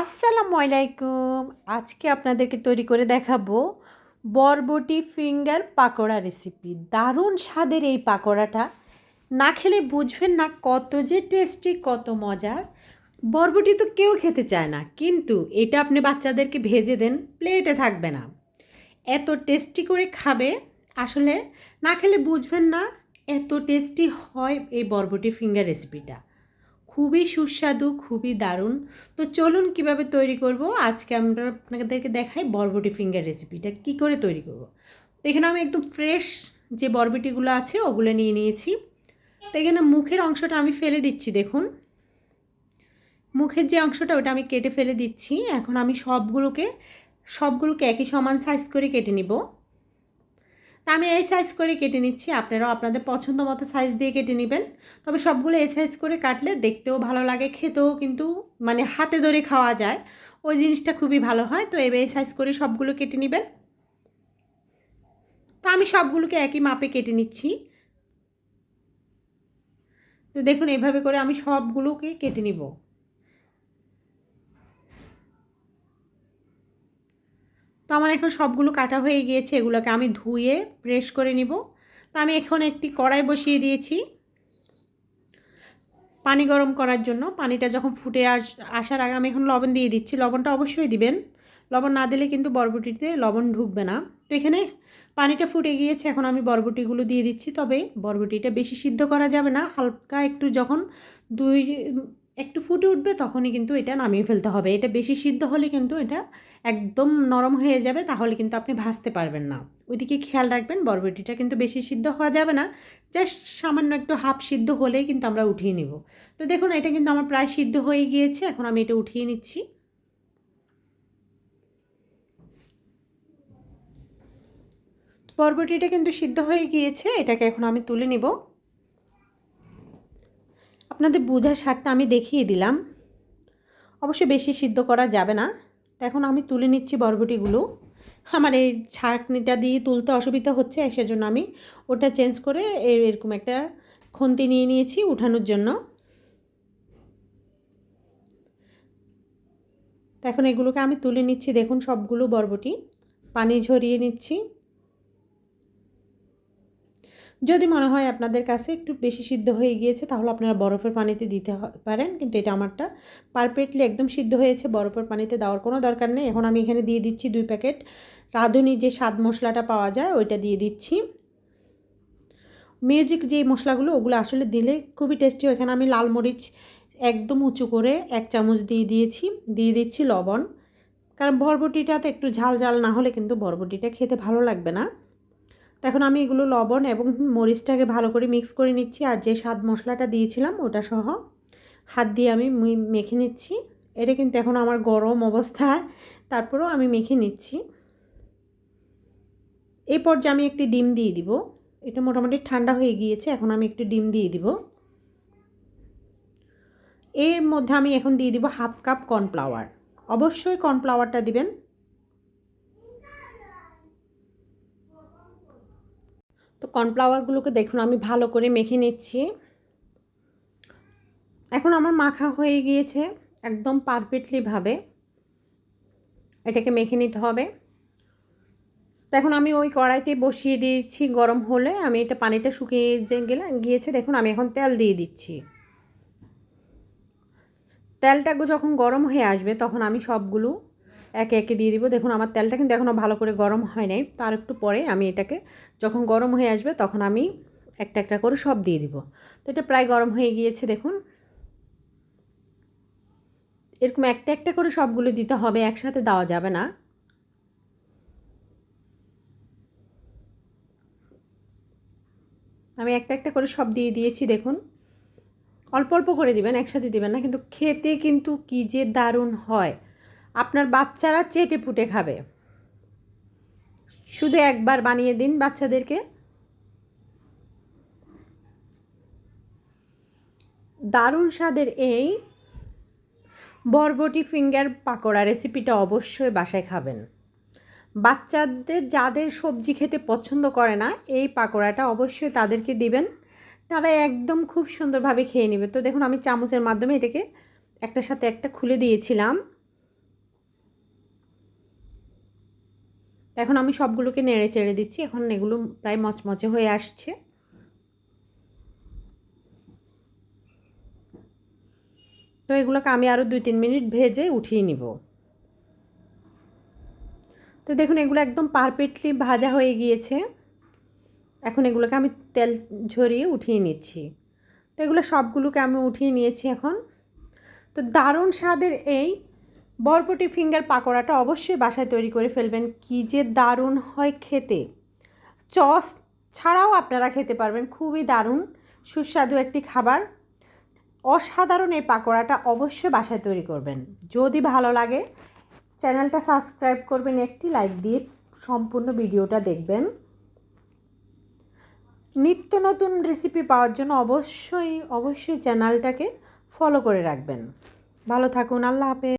আসসালামু আলাইকুম। আজকে আপনাদেরকে তৈরি করে দেখাবো বরবটি ফিঙ্গার পাকোড়া রেসিপি। দারুণ স্বাদের এই পাকোড়াটা। না খেলে বুঝবেন না কত যে টেস্টি, কত মজার। বরবটি তো কেউ খেতে চায় না, কিন্তু এটা আপনি বাচ্চাদেরকে ভেজে দেন, প্লেটে থাকবে না। এত টেস্টি করে খাবে, আসলে না খেলে বুঝবেন না এত টেস্টি হয় এই বরবটি ফিঙ্গার রেসিপিটা। খুবই সুস্বাদু, খুবই দারুণ। তো চলুন কীভাবে তৈরি করব? আজকে আমরা আপনাদেরকে দেখাই বরবটি ফিঙ্গার রেসিপিটা। কি করে তৈরি করব? তো এখানে আমি একদম ফ্রেশ যে বরবটিগুলো আছে, ওগুলো নিয়ে নিয়েছি। তো এখানে মুখের অংশটা আমি ফেলে দিচ্ছি, দেখুন। মুখের যে অংশটা, ওটা আমি কেটে ফেলে দিচ্ছি। এখন আমি সবগুলোকে সবগুলোকে একই সমান সাইজ করে কেটে নিব। তা আমি এই সাইজ করে কেটে নিচ্ছি। আপনারাও আপনাদের পছন্দ মতো সাইজ দিয়ে কেটে নেবেন। তবে সবগুলো এই সাইজ করে কাটলে দেখতেও ভালো লাগে, খেতেও কিন্তু মানে হাতে ধরে খাওয়া যায়। ওই জিনিসটা খুবই ভালো হয়। তো এবার এই সাইজ করে সবগুলো কেটে নেবেন। তো আমি সবগুলোকে একই মাপে কেটে নিচ্ছি। তো দেখুন, এভাবে করে আমি সবগুলোকে কেটে নিব। তো আমার এখন সবগুলো কাটা হয়ে গিয়েছে, এগুলোকে আমি ধুয়ে প্রেস করে নিব। তো আমি এখন একটি কড়াই বসিয়ে দিয়েছি। পানি গরম করার জন্য, পানিটা যখন ফুটে আস, আসার আগে আমি এখন লবণ দিয়ে দিচ্ছি। লবণটা অবশ্যই দিবেন। লবণ না দিলে কিন্তু বরবটিতে লবণ ঢুকবে না। তো এখানে পানিটা ফুটে গিয়েছে, এখন আমি বরবটিগুলো দিয়ে দিচ্ছি। তবে বরবটিটা বেশি সিদ্ধ করা যাবে না। হালকা একটু যখন দুই একটু ফুটে উঠবে তখনই কিন্তু এটা নামিয়ে ফেলতে হবে। এটা বেশি সিদ্ধ হলে কিন্তু এটা একদম নরম হয়ে যাবে, তাহলে কিন্তু আপনি ভাজতে পারবেন না। ওইদিকে খেয়াল রাখবেন, বরবটিটা কিন্তু বেশি সিদ্ধ হওয়া যাবে না। জাস্ট সামান্য একটু হাফ সিদ্ধ হলেই কিন্তু আমরা উঠিয়ে নেব। তো দেখুন, এটা কিন্তু আমার প্রায় সিদ্ধ হয়ে গিয়েছে, এখন আমি এটা উঠিয়ে নিচ্ছি। বরবটিটা কিন্তু সিদ্ধ হয়ে গিয়েছে, এটাকে এখন আমি তুলে নিব। আপনাদের বোঝার স্বাদটা আমি দেখিয়ে দিলাম। অবশ্যই বেশি সিদ্ধ করা যাবে না। এখন আমি তুলে নিচ্ছি বরবটিগুলো। আমার এই ছাঁকনিটা দিয়ে তুলতে অসুবিধা হচ্ছে, সেজন্য আমি ওটা চেঞ্জ করে এরকম একটা খন্তি নিয়ে নিয়েছি উঠানোর জন্য। এখন এগুলোকে আমি তুলে নিচ্ছি। দেখুন সবগুলো বরবটি। পানি ঝরিয়ে নিচ্ছি। যদি মনে হয় আপনাদের কাছে একটু বেশি সিদ্ধ হয়ে গিয়েছে, তাহলে আপনারা বরফের পানিতে দিতে পারেন। কিন্তু এটা আমারটা পারফেক্টলি একদম সিদ্ধ হয়েছে, বরফের পানিতে দেওয়ার কোনো দরকার নেই। এখন আমি এখানে দিয়ে দিচ্ছি দুই প্যাকেট রাঁধুনি যে স্বাদ মশলাটা পাওয়া যায়, ওইটা দিয়ে দিচ্ছি। মিউজিক যে মশলাগুলো, ওগুলো আসলে দিলে খুবই টেস্টি এখানে আমি লাল মরিচ একদম উঁচু করে এক চামচ দিয়ে দিয়েছি। দিয়ে দিচ্ছি লবণ। কারণ বরবটিটাতে একটু ঝাল ঝাল না হলে কিন্তু বরবটিটা খেতে ভালো লাগবে না। তো এখন আমি এগুলো লবণ এবং মরিচটাকে ভালো করে মিক্স করে নিচ্ছি আর যে স্বাদ মশলাটা দিয়েছিলাম ওটা সহ হাত দিয়ে আমি মেখে নিচ্ছি। এটা কিন্তু এখন আমার গরম অবস্থায়, তারপরেও আমি মেখে নিচ্ছি। এই পর্যায়ে আমি একটি ডিম দিয়ে দিব। এটা মোটামুটি ঠান্ডা হয়ে গিয়েছে, এখন আমি একটু ডিম দিয়ে দিব। এর মধ্যে আমি এখন দিয়ে দিব হাফ কাপ কর্নফ্লাওয়ার। অবশ্যই কর্নফ্লাওয়ারটা দিবেন। কর্নফ্লাওয়ারগুলোকে দেখুন, আমি ভালো করে মেখে নিচ্ছি। এখন আমার মাখা হয়ে গিয়েছে একদম পারফেক্টলিভাবে এটাকে মেখে নিতে হবে। তো এখন আমি ওই কড়াইতে বসিয়ে দিয়েছি গরম হলে। আমি এটা পানিটা শুকিয়ে গেলে, গিয়েছে, দেখুন, আমি এখন তেল দিয়ে দিচ্ছি। তেলটা যখন গরম হয়ে আসবে, তখন আমি সবগুলো একে একে দিয়ে দিব। দেখুন, আমার তেলটা কিন্তু এখনও ভালো করে গরম হয় নাই। তার একটু পরে আমি এটাকে যখন গরম হয়ে আসবে তখন আমি একটা একটা করে সব দিয়ে দিব। তো এটা প্রায় গরম হয়ে গিয়েছে, দেখুন। এরকম একটা একটা করে সবগুলো দিতে হবে, একসাথে দেওয়া যাবে না। আমি একটা একটা করে সব দিয়ে দিয়েছি, দেখুন। অল্প অল্প করে দিবেন, একসাথে দিবেন না। কিন্তু খেতে কিন্তু কী যে দারুণ হয়। আপনার বাচ্চারা চেটে পুটে খাবে। শুধু একবার বানিয়ে দিন বাচ্চাদেরকে। দারুণ স্বাদের এই বরবটি ফিঙ্গার পাকোড়া রেসিপিটা অবশ্যই বাসায় খাবেন। বাচ্চাদের যাদের সবজি খেতে পছন্দ করে না, এই পাকোড়াটা অবশ্যই তাদেরকে দিবেন। তারা একদম খুব সুন্দরভাবে খেয়ে নেবে। তো দেখুন, আমি চামচের মাধ্যমে এটাকে একটার সাথে একটা খুলে দিয়েছিলাম। এখন আমি সবগুলোকে নেড়ে চেড়ে দিচ্ছি। এখন এগুলো প্রায় মচমচে হয়ে আসছে। তো এগুলোকে আমি আরও দুই তিন মিনিট ভেজে উঠিয়ে নিব। তো দেখুন, এগুলো একদম পারফেক্টলি ভাজা হয়ে গিয়েছে। এখন এগুলোকে আমি তেল ঝরিয়ে উঠিয়ে নিচ্ছি। তো এগুলো সবগুলোকে আমি উঠিয়ে নিয়েছি এখন। তো দারুণ স্বাদের এই বরবটি ফিঙ্গার পাকোড়াটা অবশ্যই বাসায় তৈরি করে ফেলবেন। কী যে দারুণ হয় খেতে। চস ছাড়াও আপনারা খেতে পারবেন, খুবই দারুণ, সুস্বাদু একটি খাবার। অসাধারণ এই পাকোড়াটা অবশ্যই বাসায় তৈরি করবেন। যদি ভালো লাগে, চ্যানেলটা সাবস্ক্রাইব করবেন, একটি লাইক দিয়ে সম্পূর্ণ ভিডিওটা দেখবেন। নিত্য নতুন রেসিপি পাওয়ার জন্য অবশ্যই অবশ্যই চ্যানেলটাকে ফলো করে রাখবেন। ভালো থাকুন, আল্লাহ হাফেজ।